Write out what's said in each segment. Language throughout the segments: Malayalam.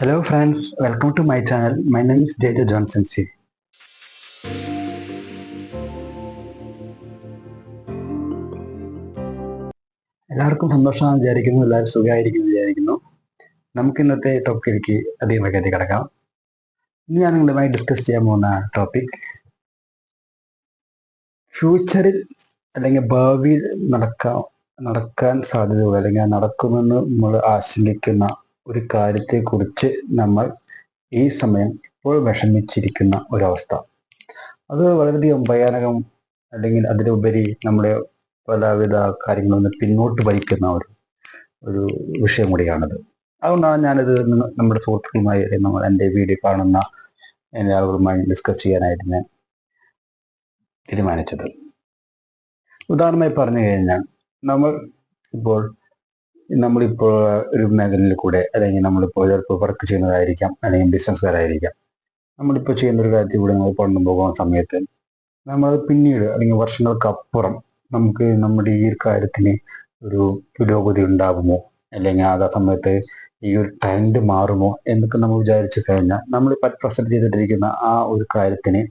Hello friends welcome to my channel my name is Jaya Johnson C. എല്ലാവർക്കും സന്തോഷമാണ് വിചാരിക്കുന്നു. എല്ലാവരും സുഖമായിരിക്കുന്നു വിചാരിക്കുന്നു. നമുക്ക് ഇന്നത്തെ ടോപ്പിക്കിലേക്ക് അധികം വേഗത്തിൽ കിടക്കാം. ഇന്ന് ഞാൻ നിങ്ങളുമായി ഡിസ്കസ് ചെയ്യാൻ പോകുന്ന ടോപ്പിക് ഫ്യൂച്ചറിൽ അല്ലെങ്കിൽ ഭാവിയിൽ നടക്കാൻ നടക്കാൻ സാധ്യതയുള്ള അല്ലെങ്കിൽ നടക്കുമെന്ന് നമ്മൾ ആശങ്കിക്കുന്ന ഒരു കാര്യത്തെക്കുറിച്ച് നമ്മൾ ഈ സമയം ഇപ്പോൾ വിഷമിച്ചിരിക്കുന്ന ഒരവസ്ഥ. അത് വളരെയധികം ഭയാനകം അല്ലെങ്കിൽ അതിലുപരി നമ്മുടെ പലവിധ കാര്യങ്ങളിൽ നിന്ന് പിന്നോട്ട് വലിക്കുന്ന ഒരു ഒരു വിഷയം കൂടിയാണത്. അതുകൊണ്ടാണ് ഞാനിത് നമ്മുടെ സുഹൃത്തുക്കളുമായി നമ്മൾ എന്റെ വീഡിയോ കാണുന്ന എന്റെ ആളുകളുമായി ഡിസ്കസ് ചെയ്യാനായിട്ട് ഞാൻ തീരുമാനിച്ചത്. ഉദാഹരണമായി പറഞ്ഞു കഴിഞ്ഞാൽ നമ്മൾ ഇപ്പോൾ നമ്മളിപ്പോൾ ഒരു മേഖലയിൽ കൂടെ അല്ലെങ്കിൽ നമ്മളിപ്പോൾ ചിലപ്പോൾ വർക്ക് ചെയ്യുന്നതായിരിക്കാം അല്ലെങ്കിൽ ബിസിനസ്സുകാരായിരിക്കാം നമ്മളിപ്പോൾ ചെയ്യുന്ന ഒരു കാര്യത്തിൽ കൂടെ നമ്മൾ പണ്ടും പോകുന്ന സമയത്ത് നമ്മൾ പിന്നീട് അല്ലെങ്കിൽ വർഷങ്ങൾക്കപ്പുറം നമുക്ക് നമ്മുടെ ഈ കാര്യത്തിന് ഒരു പുരോഗതി ഉണ്ടാകുമോ? അല്ലെങ്കിൽ ആ സമയത്ത് ഈ ഒരു ട്രെൻഡ് മാറുമോ? എന്നൊക്കെ നമ്മൾ വിചാരിച്ചു കഴിഞ്ഞാൽ നമ്മൾ ഇപ്പം പ്രസന്റ് ചെയ്തിട്ടിരിക്കുന്ന ആ ഒരു കാര്യത്തിന്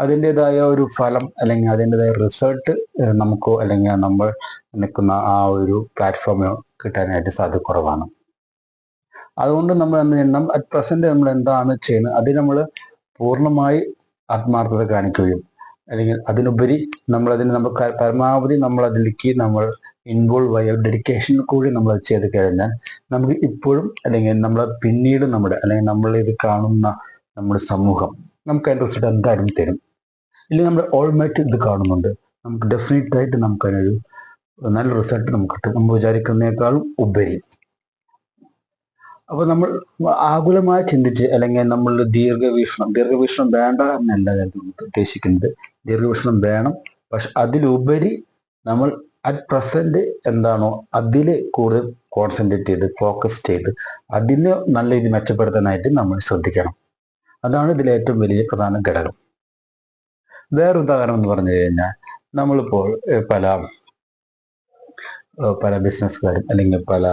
അതിന്റെതായ ഒരു ഫലം അല്ലെങ്കിൽ അതിന്റെതായ റിസൾട്ട് നമുക്കോ അല്ലെങ്കിൽ നമ്മൾ നിൽക്കുന്ന ആ ഒരു പ്ലാറ്റ്ഫോമിനോ കിട്ടാനായിട്ട് സാധ്യത കുറവാണ് അതുകൊണ്ട് നമ്മൾ എന്ത് അറ്റ് പ്രസന്റ് നമ്മൾ എന്താണ് ചെയ്യുന്നത്? അത് നമ്മൾ പൂർണമായി ആത്മാർത്ഥത കാണിക്കുകയും അല്ലെങ്കിൽ അതിനുപരി നമ്മൾ അതിന് നമ്മൾ പരമാവധി നമ്മൾ അതിലേക്ക് നമ്മൾ ഇൻവോൾവ് ആയ ഡെഡിക്കേഷൻ കൂടി നമ്മൾ ചെയ്ത് കഴിഞ്ഞാൽ നമുക്ക് ഇപ്പോഴും അല്ലെങ്കിൽ നമ്മൾ പിന്നീട് നമ്മുടെ അല്ലെങ്കിൽ നമ്മൾ ഇത് കാണുന്ന നമ്മുടെ സമൂഹം നമുക്ക് അതിന്റെ റിസൾട്ട് എന്തായാലും തരും. ഇല്ലെങ്കിൽ നമ്മൾ ഓൾമേറ്റ് ഇത് കാണുന്നുണ്ട്. നമുക്ക് ഡെഫിനറ്റ് ആയിട്ട് നമുക്ക് അതിനൊരു നല്ല റിസൾട്ട് നമുക്ക് കിട്ടും. നമ്മൾ വിചാരിക്കുന്നതിനേക്കാളും ഉപരി. അപ്പൊ നമ്മൾ ആകുലമായി ചിന്തിച്ച് അല്ലെങ്കിൽ നമ്മൾ ദീർഘവീക്ഷണം ദീർഘവീക്ഷണം വേണ്ട എന്നല്ല നമുക്ക് ഉദ്ദേശിക്കുന്നത്. ദീർഘവീക്ഷണം വേണം. പക്ഷെ അതിലുപരി നമ്മൾ അറ്റ് പ്രസന്റ് എന്താണോ അതിൽ കൂടുതൽ കോൺസെൻട്രേറ്റ് ചെയ്ത് ഫോക്കസ് ചെയ്ത് അതിന് നല്ല രീതി മെച്ചപ്പെടുത്താനായിട്ട് നമ്മൾ ശ്രദ്ധിക്കണം. അതാണ് ഇതിലെ ഏറ്റവും വലിയ പ്രധാന ഘടകം. വേറെ ഉദാഹരണം എന്ന് പറഞ്ഞു കഴിഞ്ഞാൽ നമ്മളിപ്പോൾ പല പല ബിസിനസ്സുകാരും അല്ലെങ്കിൽ പല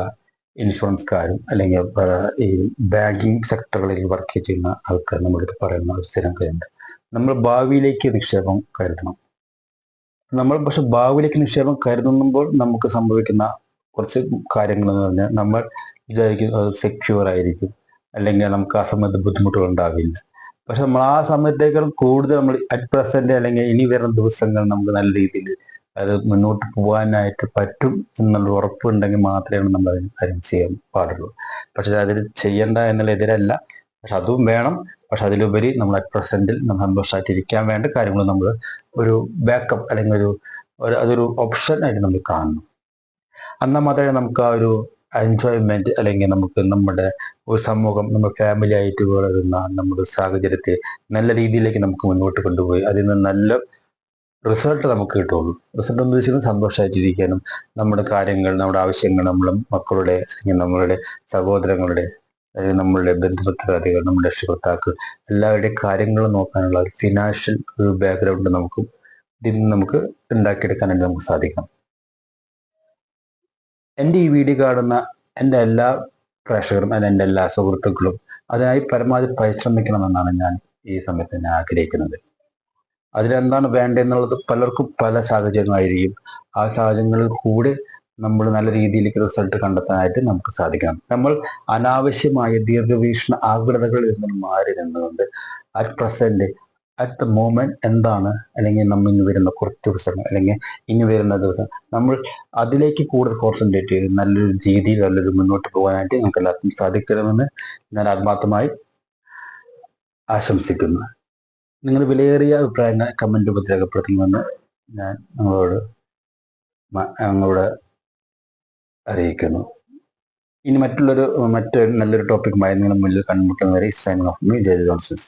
ഇൻഷുറൻസുകാരും അല്ലെങ്കിൽ പല ഈ ബാങ്കിങ് സെക്ടറുകളിൽ വർക്ക് ചെയ്യുന്ന ആൾക്കാർ നമ്മളെടുത്ത് പറയുന്ന ഒരു സ്ഥിരം കാര്യമുണ്ട്. നമ്മൾ ഭാവിയിലേക്ക് നിക്ഷേപം കരുതണം. നമ്മൾ പക്ഷെ ഭാവിയിലേക്ക് നിക്ഷേപം കരുതുമ്പോൾ നമുക്ക് സംഭവിക്കുന്ന കുറച്ച് കാര്യങ്ങൾ എന്ന് പറഞ്ഞാൽ നമ്മൾ വിചാരിക്കും അത് സെക്യൂർ ആയിരിക്കും. അല്ലെങ്കിൽ നമുക്ക് ആ സമയത്ത് ബുദ്ധിമുട്ടുകൾ ഉണ്ടാവില്ല. പക്ഷെ നമ്മൾ ആ സമയത്തേക്കാൾ കൂടുതൽ നമ്മൾ അറ്റ് പ്രസന്റ് അല്ലെങ്കിൽ ഇനി വരുന്ന ദിവസങ്ങൾ നമുക്ക് നല്ല രീതിയിൽ അത് മുന്നോട്ട് പോകാനായിട്ട് പറ്റും എന്നുള്ള ഉറപ്പുണ്ടെങ്കിൽ മാത്രമേ നമ്മൾ അതിന് കാര്യം ചെയ്യാൻ പാടുള്ളൂ. പക്ഷെ അതിൽ ചെയ്യണ്ട എന്നുള്ള എതിരല്ല. പക്ഷെ അതും വേണം. പക്ഷെ അതിലുപരി നമ്മൾ അറ്റ് പ്രസന്റിൽ നമ്മൾ സന്തോഷമായിട്ട് ഇരിക്കാൻ വേണ്ട കാര്യങ്ങൾ നമ്മൾ ഒരു ബാക്കപ്പ് അല്ലെങ്കിൽ ഒരു അതൊരു ഓപ്ഷൻ ആയിട്ട് നമ്മൾ കാണണം. എന്നാൽ മാത്രമേ നമുക്ക് ആ ഒരു എൻജോയ്മെന്റ് അല്ലെങ്കിൽ നമുക്ക് നമ്മുടെ ഒരു സമൂഹം നമ്മൾ ഫാമിലി ആയിട്ട് വളരുന്ന നമ്മുടെ സാഹചര്യത്തെ നല്ല രീതിയിലേക്ക് നമുക്ക് മുന്നോട്ട് കൊണ്ടുപോയി. അതിൽ നിന്ന് നല്ല റിസൾട്ട് നമുക്ക് കിട്ടുള്ളൂ. റിസൾട്ട് എന്ന് വെച്ചാൽ സന്തോഷമായിട്ടിരിക്കാനും നമ്മുടെ കാര്യങ്ങൾ നമ്മുടെ ആവശ്യങ്ങൾ നമ്മുടെ മക്കളുടെ അല്ലെങ്കിൽ നമ്മളുടെ സഹോദരങ്ങളുടെ അല്ലെങ്കിൽ നമ്മളുടെ ബന്ധുമിത്രാദികൾ നമ്മുടെ രക്ഷകർത്താക്കൾ എല്ലാവരുടെയും കാര്യങ്ങൾ നോക്കാനുള്ള ഒരു ഫിനാൻഷ്യൽ ഒരു ബാക്ക്ഗ്രൗണ്ട് നമുക്ക് ഇതിൽ നിന്ന് നമുക്ക് ഉണ്ടാക്കിയെടുക്കാനായിട്ട് നമുക്ക് സാധിക്കണം. എന്റെ ഈ വീഡിയോ കാണുന്ന എന്റെ എല്ലാ പ്രേക്ഷകരും അല്ല എന്റെ എല്ലാ സുഹൃത്തുക്കളും അതിനായി പരമാവധി പരിശ്രമിക്കണമെന്നാണ് ഞാൻ ഈ സമയത്ത് ഞാൻ ആഗ്രഹിക്കുന്നത്. അതിലെന്താണ് വേണ്ടതെന്നുള്ളത് പലർക്കും പല സാഹചര്യങ്ങളായിരിക്കും. ആ സാഹചര്യങ്ങളിൽ കൂടെ നമ്മൾ നല്ല രീതിയിലേക്ക് റിസൾട്ട് കണ്ടെത്താനായിട്ട് നമുക്ക് സാധിക്കണം. നമ്മൾ അനാവശ്യമായ ദീർഘവീക്ഷണ ആകൃതകളിൽ നിന്നും മാറി നിന്നുകൊണ്ട് at present at the moment എന്താണ്? അല്ലെങ്കിൽ നമ്മൾ ഇന്ന് വരുന്ന കുറച്ച് ദിവസങ്ങൾ അല്ലെങ്കിൽ ഇനി വരുന്ന ദിവസം നമ്മൾ അതിലേക്ക് കൂടുതൽ കോൺസെൻട്രേറ്റ് ചെയ്ത് നല്ലൊരു രീതിയിൽ നല്ലൊരു മുന്നോട്ട് പോകാനായിട്ട് നമുക്ക് എല്ലാവർക്കും സാധിക്കണമെന്ന് ഞാൻ ആത്മാർത്ഥമായി ആശംസിക്കുന്നു. നിങ്ങളുടെ വിലയേറിയ അഭിപ്രായങ്ങൾ കമന്റ് രൂപത്തിൽ രേഖപ്പെടുത്തണമെന്ന് ഞാൻ നിങ്ങളോട് നിങ്ങളോട് അറിയിക്കുന്നു. ഇനി മറ്റുള്ളൊരു മറ്റൊരു നല്ലൊരു ടോപ്പിക്കുമായി നിങ്ങളുടെ മുന്നിൽ കണ്ടുമുട്ടുന്നവരെ sign off me Jaya Johnson